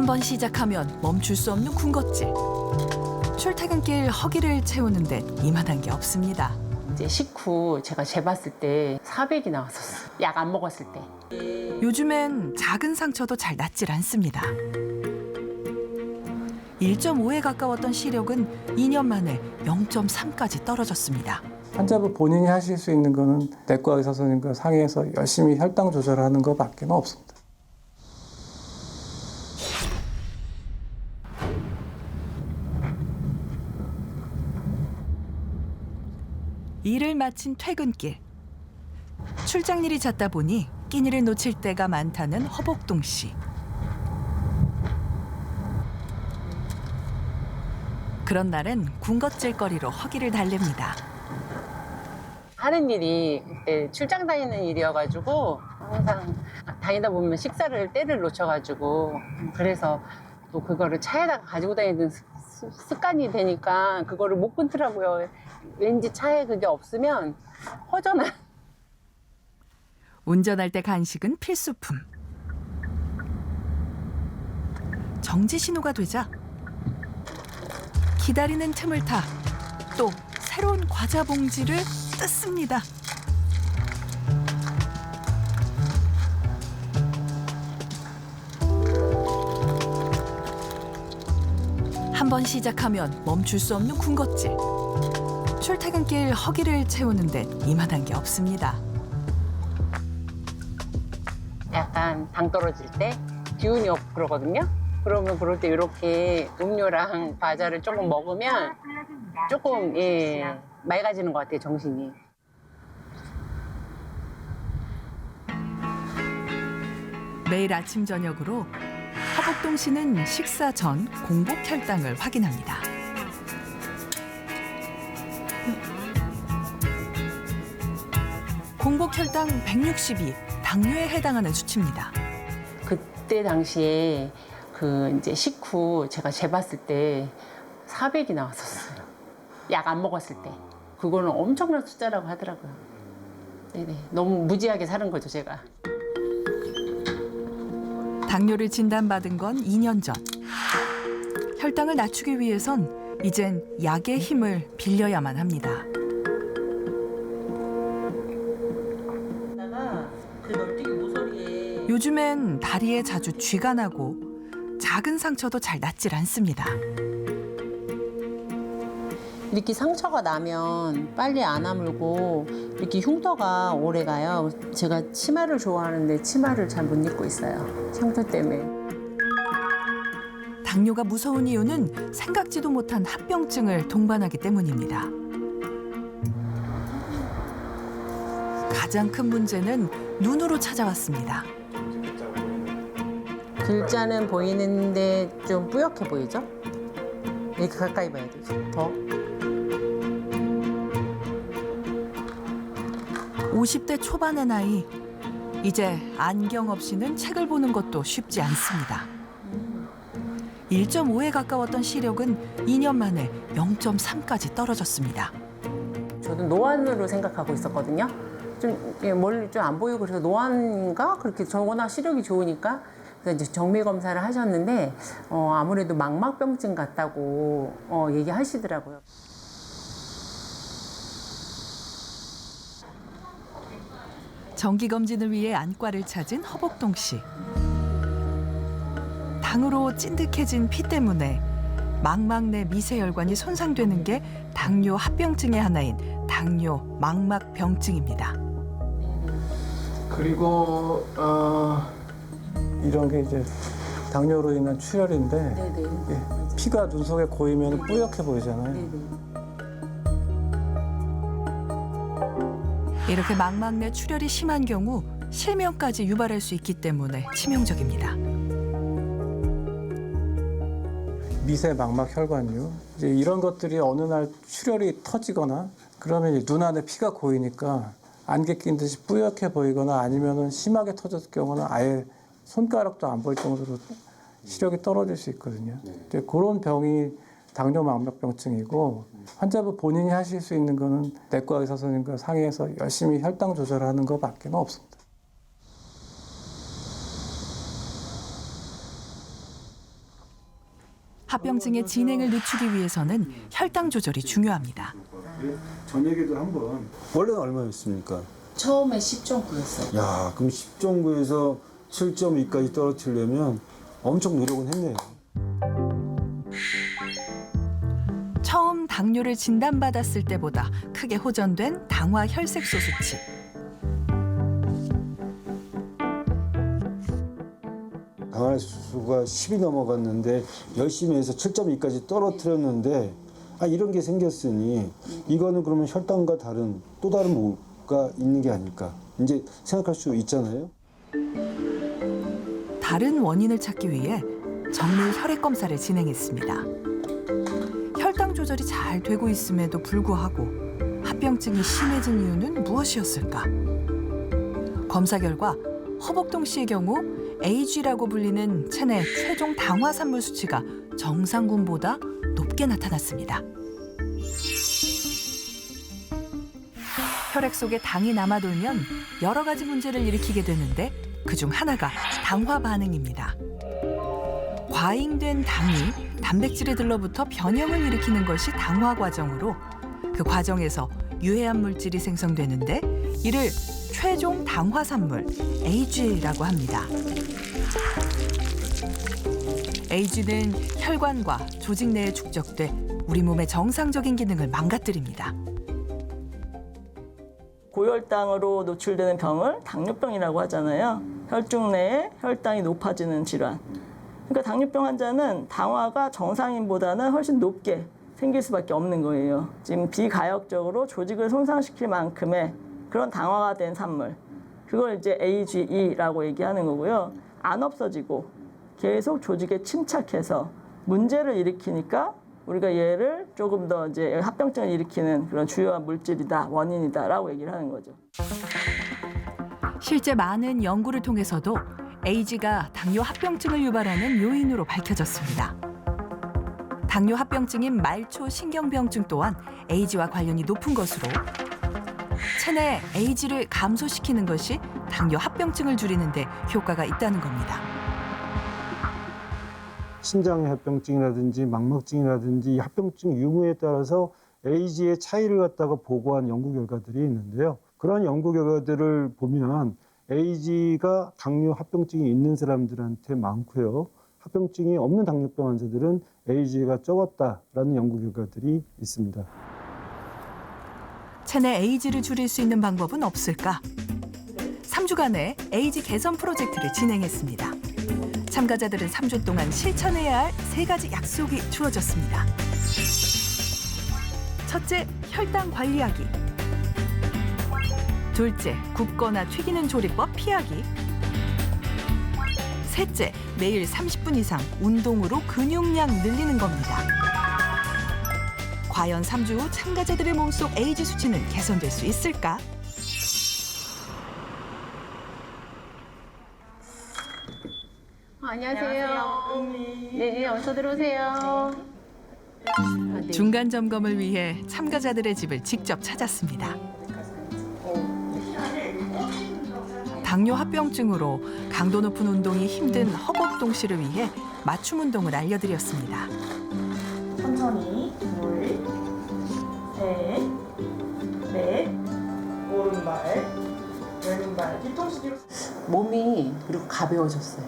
한번 시작하면 멈출 수 없는 군것질. 출퇴근길 허기를 채우는 데 이만한 게 없습니다. 이제 식후 제가 재봤을 때 400이 나왔었어요. 약 안 먹었을 때. 요즘엔 작은 상처도 잘 낫질 않습니다. 1.5에 가까웠던 시력은 2년 만에 0.3까지 떨어졌습니다. 환자분 본인이 하실 수 있는 거는 내과 의사 선생님과 상의해서 열심히 혈당 조절하는 것밖에 없습니다. 일을 마친 퇴근길. 출장일이 잦다 보니 끼니를 놓칠 때가 많다는 허복동 씨. 그런 날은 군것질거리로 허기를 달랩니다. 하는 일이 그때 출장 다니는 일이어가지고 항상 다니다 보면 식사를 때를 놓쳐가지고 그래서 또 그거를 차에다가 가지고 다니는 습관이 되니까 그거를 못 끊더라고요. 왠지 차에 그게 없으면 허전한 운전할 때 간식은 필수품. 정지 신호가 되자 기다리는 틈을 타 또 새로운 과자 봉지를 뜯습니다. 한번 시작하면 멈출 수 없는 군것질. 출퇴근길 허기를 채우는 데 이만한 게 없습니다. 약간 당 떨어질 때 기운이 없고 그러거든요. 그러면 그럴 때 이렇게 음료랑 과자를 조금 먹으면 조금 예 맑아지는 것 같아요 정신이. 매일 아침 저녁으로 허복동 씨는 식사 전 공복 혈당을 확인합니다. 공복 혈당 162, 당뇨에 해당하는 수치입니다. 그때 당시에 그 이제 식후 제가 재봤을 때 400이 나왔었어요. 약 안 먹었을 때. 그거는 엄청난 숫자라고 하더라고요. 네네. 너무 무지하게 사는 거죠, 제가. 당뇨를 진단받은 건 2년 전. 혈당을 낮추기 위해선 이젠 약의 힘을 빌려야만 합니다. 요즘엔 다리에 자주 쥐가 나고 작은 상처도 잘 낫질 않습니다. 이렇게 상처가 나면 빨리 안 아물고 이렇게 흉터가 오래 가요. 제가 치마를 좋아하는데 치마를 잘 못 입고 있어요. 상처 때문에. 당뇨가 무서운 이유는 생각지도 못한 합병증을 동반하기 때문입니다. 가장 큰 문제는 눈으로 찾아왔습니다. 글자는 보이는데 좀 뿌옇게 보이죠? 이렇게 가까이 봐야 되죠. 더. 50대 초반의 나이. 이제 안경 없이는 책을 보는 것도 쉽지 않습니다. 1.5에 가까웠던 시력은 2년 만에 0.3까지 떨어졌습니다. 저도 노안으로 생각하고 있었거든요. 좀 예, 멀리 좀 안 보이고 그래서 노안인가 그렇게 저 워낙 시력이 좋으니까 그래서 이제 정밀 검사를 하셨는데 어, 아무래도 망막병증 같다고 어, 얘기하시더라고요. 정기 검진을 위해 안과를 찾은 허복동 씨. 당으로 찐득해진 피 때문에 망막내 미세혈관이 손상되는 게 당뇨 합병증의 하나인 당뇨 망막병증입니다. 그리고 어, 이런 게 이제 당뇨로 인한 출혈인데 네네. 예, 피가 눈 속에 고이면 뿌옇게 보이잖아요. 이렇게 망막내 출혈이 심한 경우 실명까지 유발할 수 있기 때문에 치명적입니다. 미세 망막 혈관류 이제 이런 것들이 어느 날 출혈이 터지거나 그러면 눈 안에 피가 고이니까 안개 낀 듯이 뿌옇게 보이거나 아니면은 심하게 터졌을 경우는 아예 손가락도 안 보일 정도로 시력이 떨어질 수 있거든요. 이제 그런 병이 당뇨 망막병증이고 환자분 본인이 하실 수 있는 거는 내과 의사 선생님과 상의해서 열심히 혈당 조절하는 것밖에 없습니다. 합병증의 진행을 늦추기 위해서는 혈당 조절이 중요합니다. 저녁에도 한번 원래는 얼마였습니까? 처음에 10.9였어요. 야, 그럼 10.9에서 7.2까지 떨어뜨리려면 엄청 노력은 했네요. 당뇨를 진단받았을 때보다 크게 호전된 당화 혈색소 수치. 강할 수가 10이 넘어갔는데 열심히 해서 7.2까지 떨어뜨렸는데 아 이런 게 생겼으니 이거는 그러면 혈당과 다른 또 다른 뭐가 있는 게 아닐까 이제 생각할 수 있잖아요. 다른 원인을 찾기 위해 정밀 혈액 검사를 진행했습니다. 조절이 잘 되고 있음에도 불구하고 합병증이 심해진 이유는 무엇이었을까? 검사 결과 허복동 씨의 경우 AG라고 불리는 체내 최종 당화 산물 수치가 정상군보다 높게 나타났습니다. 혈액 속에 당이 남아돌면 여러 가지 문제를 일으키게 되는데 그 중 하나가 당화 반응입니다. 과잉된 당이 단백질에 들러붙어 변형을 일으키는 것이 당화 과정으로 그 과정에서 유해한 물질이 생성되는데 이를 최종 당화산물 AG라고 합니다. AG는 혈관과 조직 내에 축적돼 우리 몸의 정상적인 기능을 망가뜨립니다. 고혈당으로 노출되는 병을 당뇨병이라고 하잖아요. 혈중 내에 혈당이 높아지는 질환. 그러니까 당뇨병 환자는 당화가 정상인보다는 훨씬 높게 생길 수밖에 없는 거예요. 지금 비가역적으로 조직을 손상시킬 만큼의 그런 당화가 된 산물. 그걸 이제 AGE라고 얘기하는 거고요. 안 없어지고 계속 조직에 침착해서 문제를 일으키니까 우리가 얘를 조금 더 이제 합병증을 일으키는 그런 주요한 물질이다, 원인이다라고 얘기를 하는 거죠. 실제 많은 연구를 통해서도 AG가 당뇨 합병증을 유발하는 요인으로 밝혀졌습니다. 당뇨 합병증인 말초 신경병증 또한 AG와 관련이 높은 것으로 체내 AG를 감소시키는 것이 당뇨 합병증을 줄이는 데 효과가 있다는 겁니다. 신장 합병증이라든지 망막증이라든지 이 합병증 유무에 따라서 AG의 차이를 갖다가 보고한 연구 결과들이 있는데요. 그런 연구 결과들을 보면 AG가 당뇨 합병증이 있는 사람들한테 많고요. 합병증이 없는 당뇨병 환자들은 AG가 적었다라는 연구 결과들이 있습니다. 체내 AG를 줄일 수 있는 방법은 없을까? 3주간의 AG 개선 프로젝트를 진행했습니다. 참가자들은 3주 동안 실천해야 할 세 가지 약속이 주어졌습니다. 첫째, 혈당 관리하기. 둘째, 굽거나 튀기는 조리법 피하기. 셋째, 매일 30분 이상 운동으로 근육량 늘리는 겁니다. 과연 3주 후 참가자들의 몸속 에이지 수치는 개선될 수 있을까? 안녕하세요. 네, 어서 들어오세요. 중간 점검을 위해 참가자들의 집을 직접 찾았습니다. 당뇨 합병증으로 강도 높은 운동이 힘든 허벅동 씨를 위해 맞춤 운동을 알려드렸습니다. 천천히 둘, 셋, 넷, 오른발, 왼발 뒤통수 뒤로 몸이 그리고 가벼워졌어요.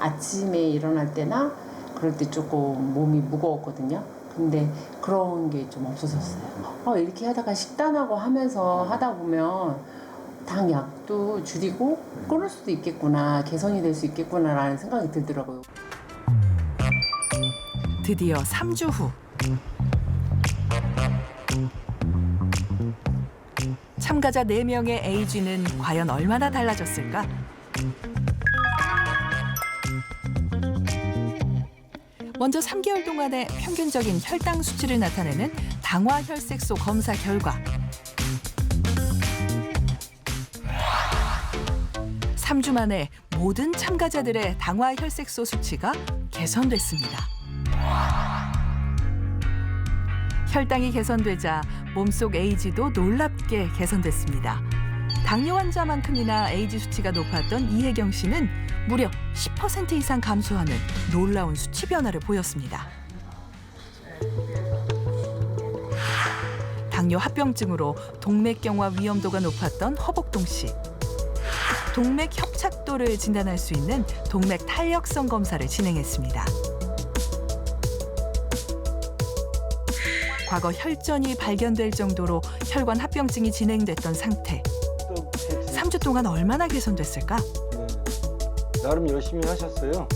아침에 일어날 때나 그럴 때 조금 몸이 무거웠거든요. 근데 그런 게 좀 없어졌어요. 어, 이렇게 하다가 식단하고 하면서 하다 보면 당 약도 줄이고 끊을 수도 있겠구나, 개선이 될 수 있겠구나라는 생각이 들더라고요. 드디어 3주 후 참가자 4명의 에이지는 과연 얼마나 달라졌을까? 먼저 3개월 동안의 평균적인 혈당 수치를 나타내는 당화 혈색소 검사 결과 3주 만에 모든 참가자들의 당화 혈색소 수치가 개선됐습니다. 혈당이 개선되자 몸속 에이지도 놀랍게 개선됐습니다. 당뇨 환자만큼이나 에이지 수치가 높았던 이혜경 씨는 무려 10% 이상 감소하는 놀라운 수치 변화를 보였습니다. 당뇨 합병증으로 동맥경화 위험도가 높았던 허복동 씨. 동맥 협착도를 진단할 수 있는 동맥 탄력성 검사를 진행했습니다. 과거 혈전이 발견될 정도로 혈관 합병증이 진행됐던 상태. 3주 동안 얼마나 개선됐을까? 네. 나름 열심히 하셨어요.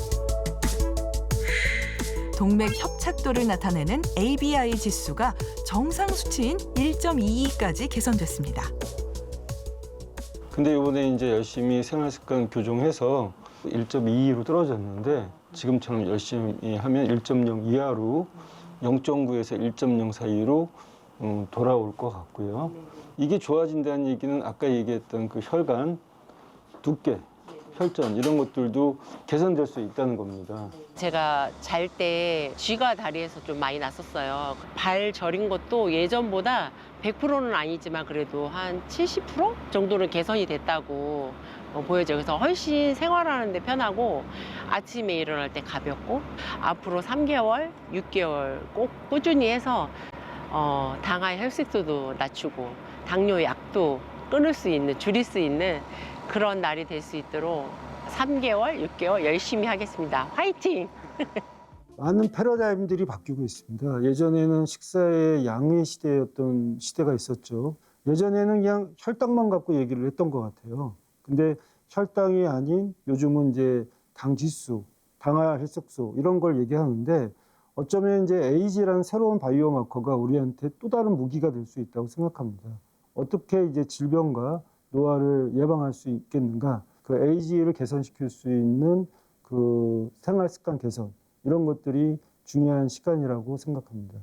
동맥 협착도를 나타내는 ABI 지수가 정상 수치인 1.22까지 개선됐습니다. 근데 이번에 이제 열심히 생활습관 교정해서 1.22로 떨어졌는데 지금처럼 열심히 하면 1.0 이하로 0.9에서 1.0 사이로 음, 돌아올 것 같고요. 이게 좋아진다는 얘기는 아까 얘기했던 그 혈관 두께, 혈전 이런 것들도 개선될 수 있다는 겁니다. 제가 잘 때 쥐가 다리에서 좀 많이 났었어요. 발 저린 것도 예전보다 100%는 아니지만 그래도 한 70% 정도는 개선이 됐다고 어, 보여져요. 그래서 훨씬 생활하는데 편하고 아침에 일어날 때 가볍고 앞으로 3개월, 6개월 꼭 꾸준히 해서 어, 당화 혈색소도 낮추고 당뇨 약도 끊을 수 있는, 줄일 수 있는 그런 날이 될 수 있도록 3개월, 6개월 열심히 하겠습니다. 화이팅! 많은 패러다임들이 바뀌고 있습니다. 예전에는 식사의 양의 시대였던 시대가 있었죠. 예전에는 그냥 혈당만 갖고 얘기를 했던 것 같아요. 근데 혈당이 아닌 요즘은 이제 당 지수, 당화 혈색소 이런 걸 얘기하는데 어쩌면 이제 에이지라는 새로운 바이오 마커가 우리한테 또 다른 무기가 될 수 있다고 생각합니다. 어떻게 이제 질병과 노화를 예방할 수 있겠는가? 그 에이지를 개선시킬 수 있는 그 생활 습관 개선 이런 것들이 중요한 시간이라고 생각합니다.